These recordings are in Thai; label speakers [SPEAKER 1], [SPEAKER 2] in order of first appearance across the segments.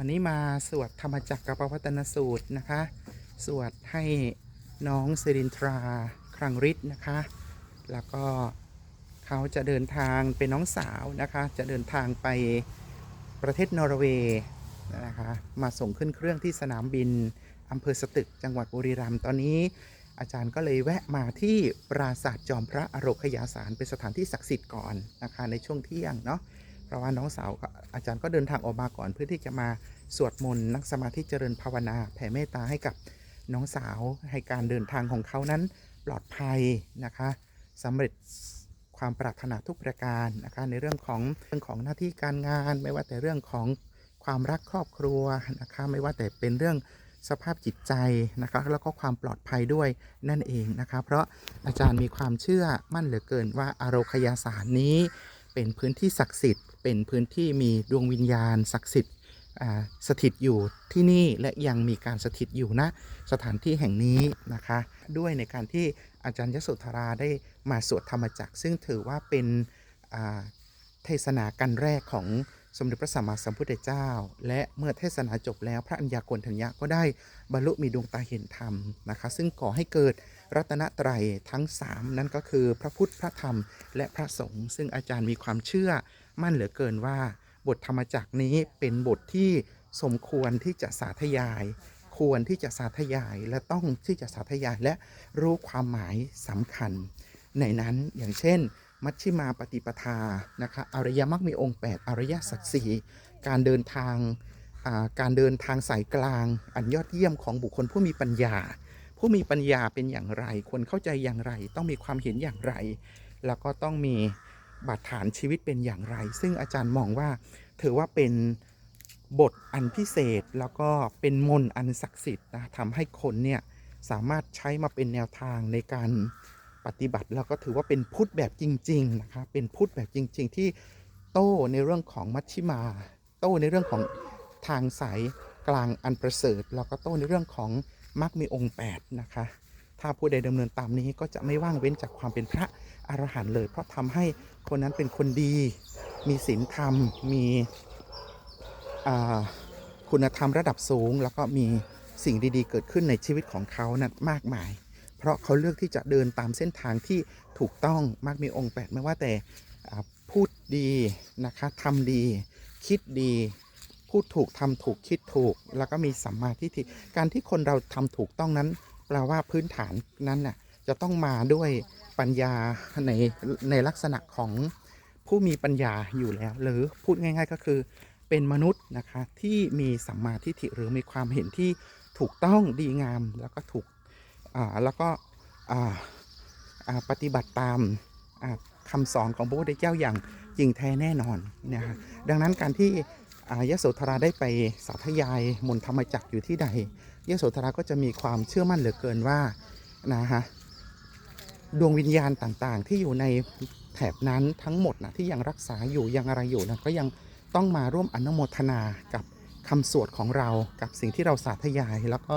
[SPEAKER 1] วันนี้มาสวดธรรมจักรกับปวัตนสูตรนะคะ สวดให้น้องสิรินทราครังฤทธิ์นะคะ แล้วก็เขาจะเดินทางเป็นน้องสาวนะคะ จะเดินทางไปประเทศนอร์เวย์นะคะ มาส่งขึ้นเครื่องที่สนามบินอำเภอสตึกจังหวัดบุรีรัมย์ตอนนี้อาจารย์ก็เลยแวะมาที่ปราสาทจอมพระอโรคยาสารเป็นสถานที่ศักดิ์สิทธิ์ก่อนนะคะในช่วงเที่ยงเนาะ เพราะว่าน้องสาวก็อาจารย์ก็เดินทางออกมาก่อนเพื่อที่จะมาสวดมนต์นั่งสมาธิเจริญภาวนาแผ่เมตตาให้กับน้องสาวให้การเดินทางของเขานั้นปลอดภัยนะคะสำเร็จความปรารถนาทุกประการนะคะในเรื่องของเรื่องของหน้าที่การงาน ไม่ว่าแต่เรื่องของความรักครอบครัวนะคะไม่ว่าแต่เป็นเรื่องสภาพจิตใจนะคะแล้วก็ความปลอดภัยด้วยนั่นเองนะคะเพราะอาจารย์มีความเชื่อมั่นเหลือเกินว่าอารคยาสารนี้เป็นพื้นที่ศักดิ์สิทธิ์ เป็นพื้นที่มีดวงวิญญาณศักดิ์สิทธิ์สถิตอยู่ที่นี่และยังมีการสถิตอยู่ณสถานที่แห่งนี้นะคะ ด้วยในการที่อาจารย์ยโสธราได้มาสวดธรรมจักรซึ่งถือว่าเป็นเทศนากันแรกของสมเด็จพระสัมมาสัมพุทธเจ้า และเมื่อเทศนาจบแล้วพระอัญญาโกณทัญญะก็ได้บรรลุมีดวงตาเห็นธรรมนะคะ ซึ่งก่อให้เกิดรัตนตรัยทั้ง 3 นั่นก็คือพระพุทธพระธรรม และพระสงฆ์ซึ่งอาจารย์มีความเชื่อ มั่นเหลือเกินว่า บทธรรมจักรนี้เป็นบทที่สมควรที่จะสาธยาย ควรที่จะสาธยายและต้องที่จะสาธยายและรู้ความหมายสำคัญ ในนั้นอย่างเช่น มัชชิมาปฏิปทานะคะอริยมรรคมีองค์ 8 อริยสัจสี่การเดินทางการเดินทางสายกลาง อันยอดเยี่ยมของบุคคลผู้มีปัญญา ผู้มีปัญญาเป็นอย่างไรคนเข้าใจอย่างไร ต้องมีความเห็นอย่างไร แล้วก็ต้องมี บาดฐานชีวิตเป็นอย่างไร ซึ่งอาจารย์มองว่าถือว่าเป็นบทอันพิเศษแล้วก็เป็นมนต์อันศักดิ์สิทธิ์นะทำให้คนเนี่ยสามารถใช้มาเป็นแนวทางในการปฏิบัติ แล้วก็ถือว่าเป็นพุทธแบบจริงๆนะคะเป็นพุทธแบบจริง ๆ ที่โต้ในเรื่องของมัชชิมา โต้ในเรื่องของทางสายกลางอันประเสริฐ แล้วก็โต้ในเรื่องของมรรคมีองค์8นะคะถ้าผู้ใดดำเนินตามนี้ก็จะไม่ว่างเว้นจากความเป็นพระ อรหันต์เลย เพราะทำให้คนนั้นเป็นคนดี มีศีลธรรม มีคุณธรรมระดับสูง แล้วก็มีสิ่งดีๆ เกิดขึ้นในชีวิตของเขานั้นมากมาย เพราะเขาเลือกที่จะเดินตามเส้นทางที่ถูกต้องมากมีองค์8ไม่ว่าแต่พูดดีนะคะทำดี คิดดีพูดถูกทำถูกคิดถูก แล้วก็มีสัมมาทิฏฐิการที่คนเราทำถูกต้องนั้น แปลว่าพื้นฐานนั้นน่ะจะต้องมาด้วย ปัญญาในในลักษณะของผู้มีปัญญาอยู่แล้ว หรือพูดง่าย ๆ ก็คือเป็นมนุษย์นะคะที่มีสัมมาทิฏฐิหรือมีความเห็นที่ถูกต้องดีงาม แล้วก็ถูกแล้วก็ปฏิบัติตามอ่าคำสอนของพระพุทธเจ้าอย่างจริงแท้แน่นอนนะฮะดังนั้นการที่ยโสธราได้ไปสาธยายมนธรรมจักรอยู่ที่ใดยโสธราก็จะมีความเชื่อมั่นเหลือเกินว่านะฮะ ดวงวิญญาณต่างๆ ที่อยู่ในแถบนั้นทั้งหมดนะที่ยังรักษาอยู่ยังอะไรอยู่นะก็ยังต้องมาร่วมอนุโมทนากับคำสวดของเรากับสิ่งที่เราสาธยาย แล้วก็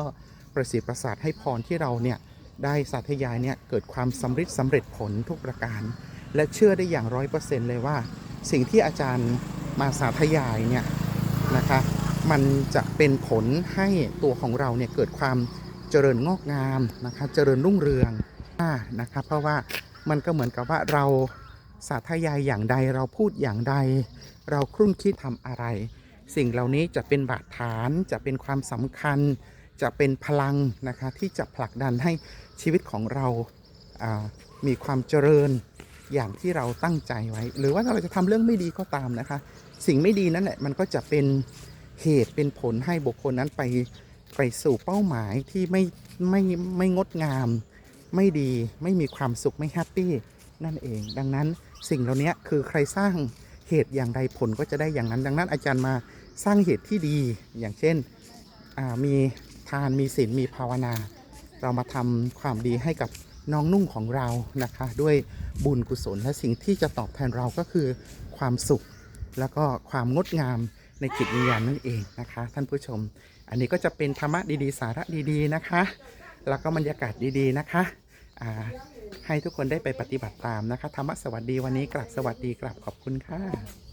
[SPEAKER 1] ประสิทธิ์ประสาทให้พรที่เราเนี่ยได้สาธยายเนี่ยเกิดความสำเร็จสำเร็จผลทุกประการ และเชื่อได้อย่างร้อยเปอร์เซ็นต์เลยว่า สิ่งที่อาจารย์มาสาธยายเนี่ยนะคะมันจะเป็นผลให้ตัวของเราเนี่ยเกิดความเจริญงอกงามนะคะเจริญรุ่งเรือง นะคะเพราะว่ามันก็เหมือนกับว่าเราสาธยายอย่างใดเราพูดอย่างใด เราครุ่นคิดทำอะไร สิ่งเหล่านี้จะเป็นบาดฐานจะเป็นความสำคัญ จะเป็นพลังนะคะที่จะผลักดันให้ชีวิตของเราามีความเจริญอย่างที่เราตั้งใจไว้ หรือว่าถ้าเราจะทำเรื่องไม่ดีก็ตามนะคะ สิ่งไม่ดีนั่นแหละมันก็จะเป็นเหตุเป็นผลให้บุคคลนั้นไปไปสู่เป้าหมายที่ไม่ไม่ไม่งดงาม ไม่ดีไม่มีความสุขไม่แฮปปี้นั่นเอง ดังนั้นสิ่งเหล่านี้คือใครสร้างเหตุอย่างใดผลก็จะได้อย่างนั้น ดังนั้นอาจารย์มาสร้างเหตุที่ดีอย่างเช่นมีทานมีศีลมีภาวนา เรามาทำความดีให้กับน้องนุ่งของเรานะคะ ด้วยบุญกุศลและสิ่งที่จะตอบแทนเราก็คือความสุข แล้วก็ความงดงามในจิตวิญญาณนั่นเองนะคะ ท่านผู้ชม อันนี้ก็จะเป็นธรรมะดีๆ สาระดีๆนะคะ แล้วก็บรรยากาศดีๆนะคะ ให้ทุกคนได้ไปปฏิบัติตามนะคะธรรมะสวัสดีวันนี้กลับสวัสดีกลับขอบคุณค่ะ